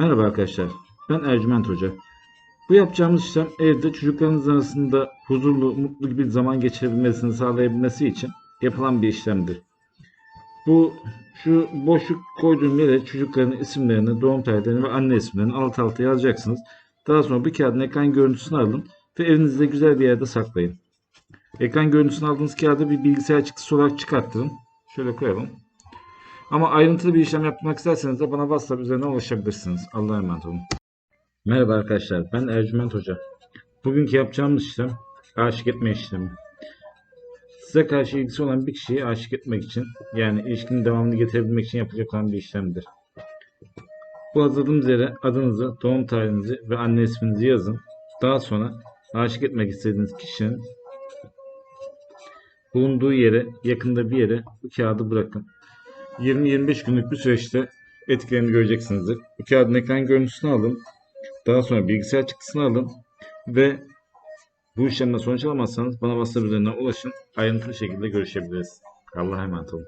Merhaba arkadaşlar, ben Ercüment Hoca. Bu yapacağımız işlem evde çocuklarınız arasında huzurlu, mutlu bir zaman geçirebilmesini sağlayabilmesi için yapılan bir işlemdir. Bu şu boşluk koyduğum yere çocukların isimlerini, doğum tarihlerini ve anne isimlerini alt alta yazacaksınız. Daha sonra bir kağıdın ekran görüntüsünü alın ve evinizde güzel bir yerde saklayın. Ekran görüntüsünü aldığınız kağıdı bir bilgisayar çıktısı olarak çıkarttırın. Şöyle koyalım. Ama ayrıntılı bir işlem yapmak isterseniz de bana WhatsApp üzerinden ulaşabilirsiniz. Allah'a emanet olun. Merhaba arkadaşlar, ben Ercüment Hoca. Bugünkü yapacağımız işlem aşık etme işlemi. Size karşı ilgisi olan bir kişiyi aşık etmek için, yani ilişkinin devamını getirebilmek için yapılacak olan bir işlemdir. Bu hazırladığımız yere adınızı, doğum tarihinizi ve anne isminizi yazın. Daha sonra aşık etmek istediğiniz kişinin bulunduğu yere, yakında bir yere bu kağıdı bırakın. 20-25 günlük bir süreçte etkilerini göreceksinizdir. Bu kağıdın ekran görüntüsünü alın. Daha sonra bilgisayar çıktısını alın. Ve bu işlemden sonuç alamazsanız bana WhatsApp üzerinden ulaşın. Ayrıntılı şekilde görüşebiliriz. Allah'a emanet olun.